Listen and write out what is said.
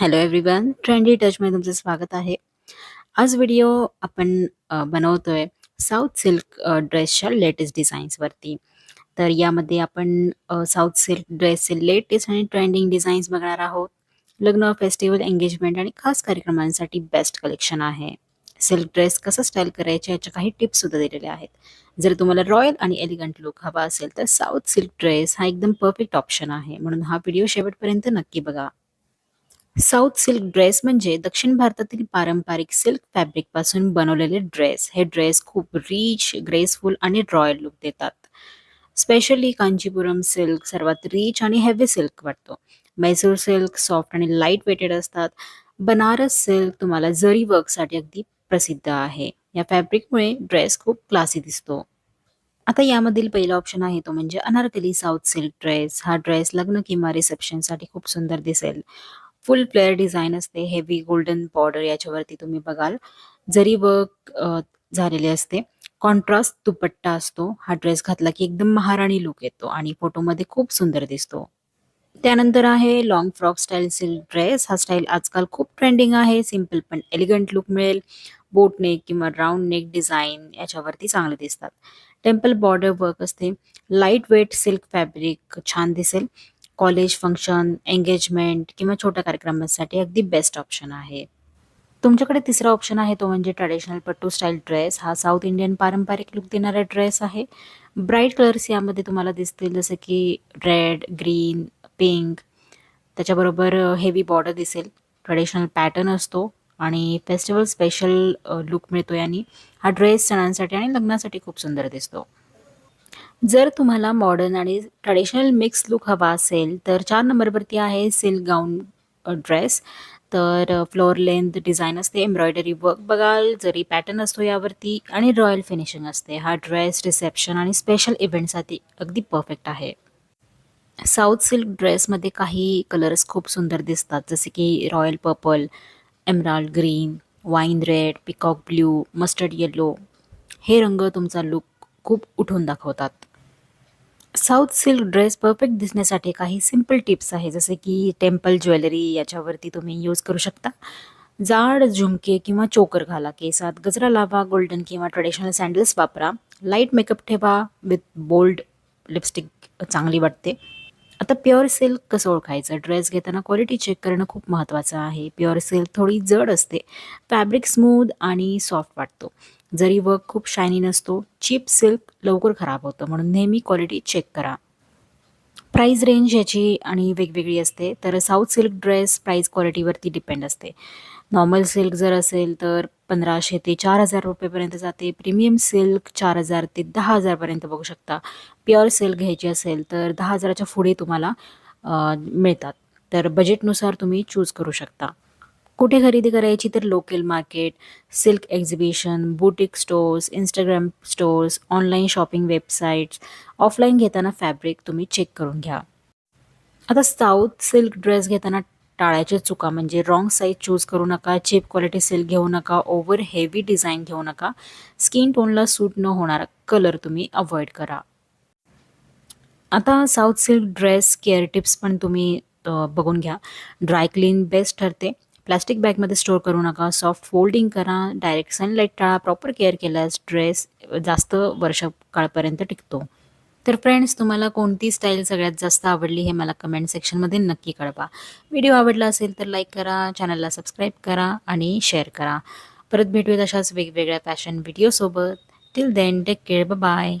Hello everyone trendy टचमध्ये तुमचं स्वागत आहे. आज व्हिडिओ आपण बनवतोय साऊथ सिल्क ड्रेसच्या लेटेस्ट डिझाईन्सवरती तर यामध्ये आपण साऊथ सिल्क ड्रेसचे लेटेस्ट आणि ट्रेंडिंग डिझाईन्स बघणार आहोत. लग्न फेस्टिवल एंगेजमेंट आणि खास कार्यक्रमांसाठी बेस्ट कलेक्शन आहे. सिल्क ड्रेस कसं स्टाईल करायचे याच्या काही टिप्स सुद्धा दिलेल्या आहेत. जर तुम्हाला रॉयल आणि एलिगंट लुक हवा असेल तर साऊथ सिल्क ड्रेस हा एकदम परफेक्ट ऑप्शन आहे. म्हणून हा व्हिडिओ शेवटपर्यंत नक्की बघा. साऊथ सिल्क ड्रेस म्हणजे दक्षिण भारतातील पारंपरिक सिल्क फॅब्रिकपासून बनवलेले ड्रेस. हे ड्रेस खूप रिच ग्रेसफुल आणि रॉयल लुक देतात. स्पेशली कांचीपुरम सिल्क सर्वात रिच आणि हेवी सिल्क वाटतो. मैसूर सिल्क सॉफ्ट आणि लाइट वेटेड असतात. बनारस सिल्क तुम्हाला जरी वर्कसाठी अगदी प्रसिद्ध आहे. या फॅब्रिकमुळे ड्रेस खूप क्लासी दिसतो. आता यामधील पहिला ऑप्शन आहे तो म्हणजे अनारकली साऊथ सिल्क ड्रेस. हा ड्रेस लग्न किंवा रिसेप्शनसाठी खूप सुंदर दिसेल. फुल प्लेअर डिझाईन असते हेवी गोल्डन बॉर्डर याच्यावरती तुम्ही बघाल. जरी वर्क झालेले असते कॉन्ट्रास्ट दुपट्टा असतो हा ड्रेस घातला की एकदम महाराणी लुक येतो आणि फोटोमध्ये खूप सुंदर दिसतो. त्यानंतर आहे long frock style silk dress हा स्टाईल आजकाल खूप ट्रेंडिंग आहे. सिंपल पण एलिगंट लुक मिळेल. बोट नेक किंवा राऊंड नेक डिझाईन याच्यावरती चांगले दिसतात. टेम्पल बॉर्डर वर्क असते. लाइट वेट सिल्क फॅब्रिक छान दिसेल. कॉलेज फंक्शन एंगेजमेंट किंवा छोट्या कार्यक्रमासाठी अगदी बेस्ट ऑप्शन आहे. तुमच्याकडे तिसरा ऑप्शन आहे तो म्हणजे ट्रॅडिशनल पट्टू स्टाईल ड्रेस हा साऊथ इंडियन पारंपरिक लुक देणारा ड्रेस आहे. ब्राईट कलर्स यामध्ये तुम्हाला दिसतील जसं की रेड ग्रीन पिंक त्याच्याबरोबर हेवी बॉर्डर दिसेल. ट्रॅडिशनल पॅटर्न असतो आणि फेस्टिवल स्पेशल लुक मिळतो यांनी हा ड्रेस सणांसाठी आणि लग्नासाठी खूप सुंदर दिसतो. जर तुम्हाला मॉडर्न आणि ट्रॅडिशनल मिक्स लुक हवा असेल तर चार नंबरवरती आहे सिल्क गाऊन ड्रेस तर फ्लोअर लेंथ डिझाईन असते एम्ब्रॉयडरी वर्क बघाल जरी पॅटर्न असतो यावरती आणि रॉयल फिनिशिंग असते. हा ड्रेस रिसेप्शन आणि स्पेशल इव्हेंटसाठी अगदी परफेक्ट आहे. साऊथ सिल्क ड्रेसमध्ये काही कलर्स खूप सुंदर दिसतात जसे की royal purple emerald green wine red peacock blue mustard yellow हे रंग तुमचा लुक खूप उठून दाखवतात. साऊथ सिल्क ड्रेस परफेक्ट दिसण्यासाठी काही सिंपल टिप्स आहे जसे की टेम्पल ज्वेलरी याच्यावरती तुम्ही यूज करू शकता. जाड झुमके किंवा चोकर घाला केसात गजरा लावा गोल्डन किंवा ट्रेडिशनल सँडल्स वापरा. लाइट मेकअप ठेवा विथ बोल्ड लिपस्टिक चांगली वाटते. आता प्युअर सिल्क कसं ओळखायचं? ड्रेस घेताना क्वालिटी चेक करणं खूप महत्त्वाचं आहे. प्युअर सिल्क थोडी जड असते. फॅब्रिक स्मूद आणि सॉफ्ट वाटतो. जरी वर्क खूप शायनी नसतो चीप सिल्क लवकर खराब होतं. म्हणून नेहमी क्वालिटी चेक करा. प्राईज रेंज याची आणि वेगवेगळी असते. तर साऊथ सिल्क ड्रेस प्राईज क्वालिटीवरती डिपेंड असते. नॉर्मल सिल्क जर असेल तर पंधराशे ते चार हजार रुपयेपर्यंत जाते. प्रीमियम सिल्क चार हजार ते दहा हजारपर्यंत बघू शकता. प्युअर सिल्क घ्यायची असेल तर दहा हजाराच्या पुढे तुम्हाला मिळतात. तर बजेटनुसार तुम्ही चूज करू शकता. कुठे खरेदी करायची तर local market silk exhibition boutique stores Instagram stores online shopping websites offline घेताना फॅब्रिक तुम्ही चेक करून घ्या. आता साऊथ सिल्क ड्रेस घेताना टाळायच्या चुका म्हणजे रॉंग साईज चूज करू नका चीप क्वालिटी सिल्क घेऊ नका ओव्हर हेवी डिझाईन घेऊ नका. स्किन टोनला सूट न होणारा कलर तुम्ही अवॉइड करा. आता south silk dress care tips पण तुम्ही बघून घ्या. ड्राय क्लीन बेस्ट ठरते. प्लास्टिक बॅगमध्ये स्टोअर करू नका. सॉफ्ट फोल्डिंग करा. डायरेक्ट सनलाईट टाळा. प्रॉपर केअर केल्यास ड्रेस जास्त वर्ष काळपर्यंत टिकतो. तर फ्रेंड्स तुम्हाला कोणती स्टाईल सगळ्यात जास्त आवडली हे मला कमेंट सेक्शनमध्ये नक्की कळवा. व्हिडिओ आवडला असेल तर लाईक करा चॅनलला सबस्क्राईब करा आणि शेअर करा. परत भेटूयात अशाच वेगवेगळ्या fashion व्हिडिओसोबत. Till then take care bye